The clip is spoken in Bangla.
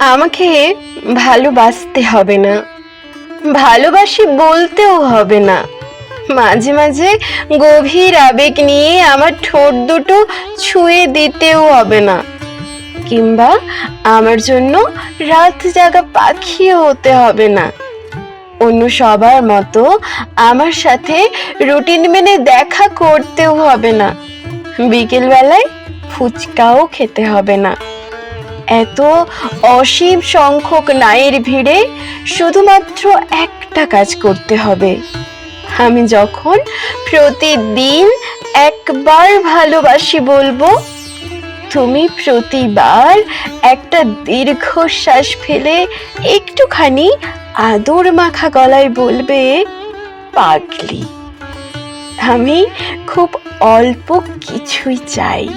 আমাকে ভালোবাসতে হবে না। ভালোবাসি বলতেও হবে না। মাঝে মাঝে গভীর আবেগ নিয়ে আমার ঠোঁট দুটো ছুঁয়ে দিতেও হবে না। কিংবা আমার জন্য রাত জাগা পাখিও হতে হবে না। অন্য সবার মতো আমার সাথে রুটিন মেনে দেখা করতেও হবে না। বিকেলবেলায় ফুচকাও খেতে হবে না। এত অসীম সংখ্যক নায়ের ভিড়ে শুধুমাত্র একটা কাজ করতে হবে। আমি যখন প্রতিদিন একবার ভালোবাসি বলব, তুমি প্রতিবার একটা দীর্ঘশ্বাস ফেলে একটুখানি আদর মাখা গলায় বলবে, পাগলি, আমি খুব অল্প কিছুই চাই।